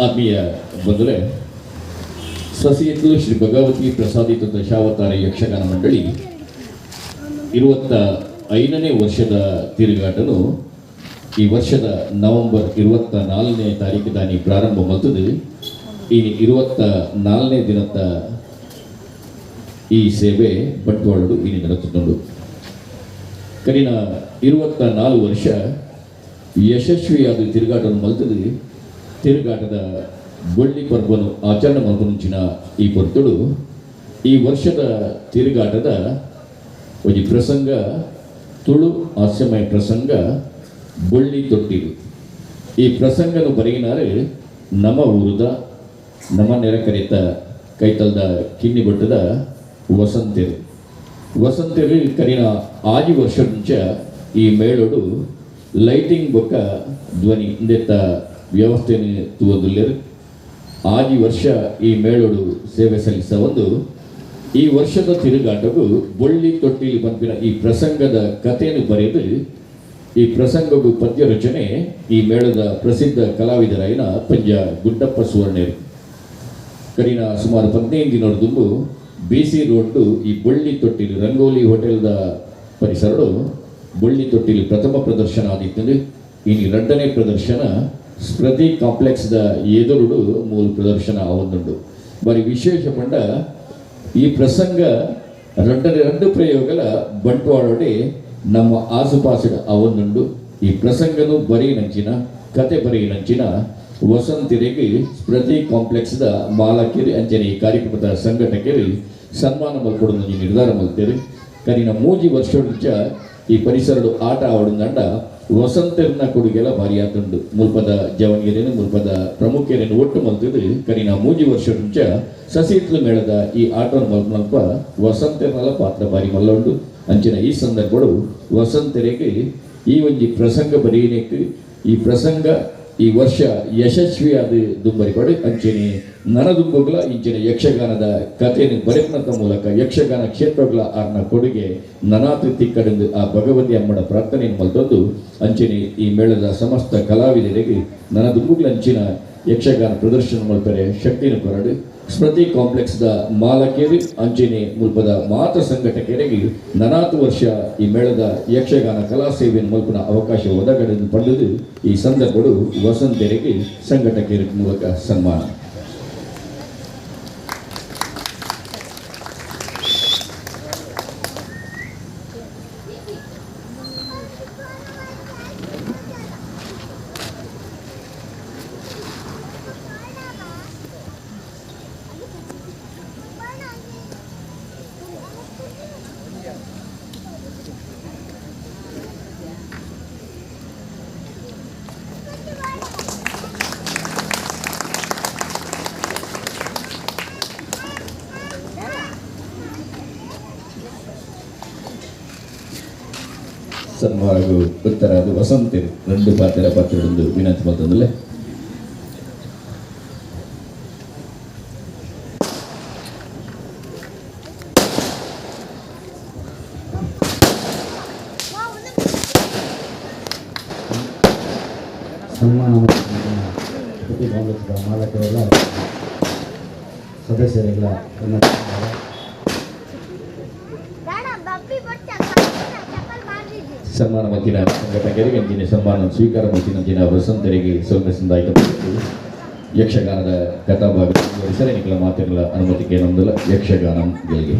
ಆತ್ಮೀಯ ಬಂದರೆ ಸಸಿಯತ್ತು ಶ್ರೀ ಭಗವತಿ ಪ್ರಸಾದಿತ ದಶಾವತಾರ ಯಕ್ಷಗಾನ ಮಂಡಳಿ ಇರುವತ್ತ ಐದನೇ ವರ್ಷದ ತಿರುಗಾಟನು ಈ ವರ್ಷದ ನವೆಂಬರ್ ಇರುವತ್ತ ನಾಲ್ಕನೇ ತಾರೀಕು ದಾನಿ ಪ್ರಾರಂಭ ಮಾಡ್ತದೆ. ಈ ಇರುವತ್ತ ನಾಲ್ಕನೇ ದಿನದ ಈ ಸೇವೆ ಬಂಟ್ವಾಳಡು ಇಲ್ಲಿ ನಡೆದುಕೊಂಡು ಕರಿನ ಇರುವತ್ತ ನಾಲ್ಕು ವರ್ಷ ಯಶಸ್ವಿಯಾದ ತಿರುಗಾಟವನ್ನು ಮಲ್ತದು ತಿರುಗಾಟದ ಬೊಳ್ಳಿ ಪರ್ವನು, ಆಚರಣೆ ಮಲ್ಪುಂಚಿನ ಈ ಪೊರ್ತುಡು ಈ ವರ್ಷದ ತಿರುಗಾಟದ ಒಂದು ಪ್ರಸಂಗ, ತುಳು ಹಾಸ್ಯಮಯ ಪ್ರಸಂಗ, ಬೊಳ್ಳಿ ತೊಟ್ಟಿದು ಈ ಪ್ರಸಂಗನು ಬರೆಯಿನಾರೆ, ನಮ ಊರದ, ನಮ ನೆರೆಕರೆತ ಕೈತಲ್ದ ಕಿನ್ನಿ ಬಟ್ಟದ ವಸಂತೆರು. ವಸಂತೆರು ಕರಿನ ಆಜಿ ವರ್ಷ ಮುಂಚೆ ಈ ಮೇಳೋಡು ಲೈಟಿಂಗ್ ಬೊಕ್ಕ ಧ್ವನಿ ಇಂದೆತ್ತ ವ್ಯವಸ್ಥೆಯನ್ನು ತುವದುಲ್ಲರು. ಆಜಿ ವರ್ಷ ಈ ಮೇಳೋಡು ಸೇವೆ ಸಲ್ಲಿಸ ಒಂದು. ಈ ವರ್ಷದ ತಿರುಗಾಟವು ಬೊಳ್ಳಿ ತೊಟ್ಟಿಲಿ ಬಂಪಿನ ಈ ಪ್ರಸಂಗದ ಕಥೆಯನ್ನು ಬರೆದು ಈ ಪ್ರಸಂಗವು ಪದ್ಯ ರಚನೆ ಈ ಮೇಳದ ಪ್ರಸಿದ್ಧ ಕಲಾವಿದರಾಯಿನ ಪಂಜ ಗುಡ್ಡಪ್ಪ ಸುವರ್ಣೇರು. ಕರಿನ ಸುಮಾರು ಹದಿನೈದು ದಿನ ತುಂಬು ಬಿ ಸಿ ರೋಡ್ ಈ ಬೊಳ್ಳಿ ತೊಟ್ಟಿಲಿ ರಂಗೋಲಿ ಹೋಟೆಲ್ದ ಪರಿಸರಡು ಬೊಳ್ಳಿ ತೊಟ್ಟಿಲಿ ಪ್ರಥಮ ಪ್ರದರ್ಶನ ಆದಿತ್ತು ಇನ್ನು ಎರಡನೇ ಪ್ರದರ್ಶನ ಸ್ಮೃತಿ ಕಾಂಪ್ಲೆಕ್ಸ್ದ ಎದುರುಡು ಮೂಲ ಪ್ರದರ್ಶನ ಆವೊಂದುಂಡು ಬಾರಿ ವಿಶೇಷ ಪಂಡ ಈ ಪ್ರಸಂಗ రెండని రెండు ప్రయోగాల బంట్వాడోడి ನಮ್ಮ ಆಸುಪಾಸಿನ ಅವೊಂದುಂಡು ಈ ಪ್ರಸಂಗನು ಬರೀನಂಚಿನ ಕತೆ ಬರೀನಂಚಿನ ವಸಂತಿರಿಗೆ ಸ್ಮೃತಿ ಕಾಂಪ್ಲೆಕ್ಸ್ದ ಮಾಲಕಿರಿ ಅಂಚನೆ ಈ ಕಾರ್ಯಕ್ರಮದ ಸಂಘಟಕರು ಸನ್ಮಾನ ಮಲ್ಕೊಡೋದು ನಿರ್ಧಾರ ಮಲ್ತೇರಿ ಕರಿನ ಮೂಜಿ ವರ್ಷ ಈ ಪರಿಸರಡು ಆಟ ಆವಡುಂದಂಡ ವಸಂತರ್ನ ಕೊಡುಗೆಲ್ಲ ಭಾರಿ ಆತುಂಡು ಮುಲ್ಪದ ಜವನಿಯರೇನು, ಮುಲ್ಪದ ಪ್ರಮುಖರೇನು, ಒಟ್ಟು ಮಲ್ತಿದ್ದು ಕರಿನ ಮೂಜಿ ವರ್ಷ ಮುಂಚ ಸಸಿತ್ಲು ಮೇಳದ ಈ ಆಟ ಮಲ್ಪ ವಸಂತರ್ನಲ ಪಾತ್ರ ಭಾರಿ ಮಲ್ಲೊಂಡು. ಅಂಚಿನ ಈ ಸಂದರ್ಭಗಳು ವಸಂತರಿಗೆ ಈ ಒಂಜಿ ಪ್ರಸಂಗ ಬರೀನಕ್ಕೆ ಈ ಪ್ರಸಂಗ ಈ ವರ್ಷ ಯಶಸ್ವಿಯಾದ ದುಂಬರಿಪಡು ಅಂಚನೆ ನನದುಂಬುಗಳ ಇಂಚಿನ ಯಕ್ಷಗಾನದ ಕಥೆಯನ್ನು ಬರೆಪಣದ ಮೂಲಕ ಯಕ್ಷಗಾನ ಕ್ಷೇತ್ರಗಳ ಆರ್ನ ಕೊಡುಗೆ ನನಾತೃತಿ ಕಡೆಂದು ಆ ಭಗವತಿ ಅಮ್ಮನ ಪ್ರಾರ್ಥನೆಯನ್ನು ಮಲ್ತದ್ದು ಅಂಚಿನಿ ಈ ಮೇಳದ ಸಮಸ್ತ ಕಲಾವಿದರಿಗೆ ನನದುಂಬುಗಳ ಅಂಚಿನ ಯಕ್ಷಗಾನ ಪ್ರದರ್ಶನ ಮಾಡ್ತಾರೆ ಶಕ್ತಿಯನ್ನು ಕೊರಡು. ಸ್ಮೃತಿ ಕಾಂಪ್ಲೆಕ್ಸ್ದ ಮಾಲಕೇರಿ ಅಂಚನೆ ಮುಲ್ಪದ ಮಾತೃ ಸಂಘಟಕರಿಗೆ ನನಾತು ವರ್ಷ ಈ ಮೇಳದ ಯಕ್ಷಗಾನ ಕಲಾ ಸೇವೆಯ ಮುಲ್ಪನ ಅವಕಾಶ ಒದಗಡೆಯನ್ನು ಪಡೆದು ಈ ಸಂದರ್ಭಗಳು ವಸಂತರಿಗೆ ಸಂಘಟಕರ ಮೂಲಕ ಸನ್ಮಾನ. ಸನ್ಮಾನವು ಉತ್ತರ ಅದು ರಂಡು రెండు ಪಾತ್ರ ಪಾತ್ರಗಳು ವಿನಂತಿ ಪಾತ್ರದಲ್ಲಿ ಸನ್ಮಾನ ಮಾಡಿದ ಪ್ರತಿ ಕಾಂಗ್ರೆಸ್ನ ಮಾಲಕರೆಲ್ಲ ಸದಸ್ಯರೆಲ್ಲ ಧನ್ಯವಾದ. ಸನ್ಮಾನ ಮತ್ತಿನ ಸಂಘಟಕರಿಗೆ ಅಂಚಿನ ಸನ್ಮಾನ ಸ್ವೀಕಾರ ಮತ್ತಿನ ಅಂಚಿನ ವಸಂತರಿಗೆ ಸೌಮ್ಯಸಿಂದ ಆಯ್ಕೆ ಯಕ್ಷಗಾನದ ಕಥಾಭಾಗ ಹೆಸರಿನಿಗಳ ಮಾತುಗಳ ಅನುಮತಿಗೆ ನೊಂದಲ ಯಕ್ಷಗಾನ ಗೆಲ್ಗೆ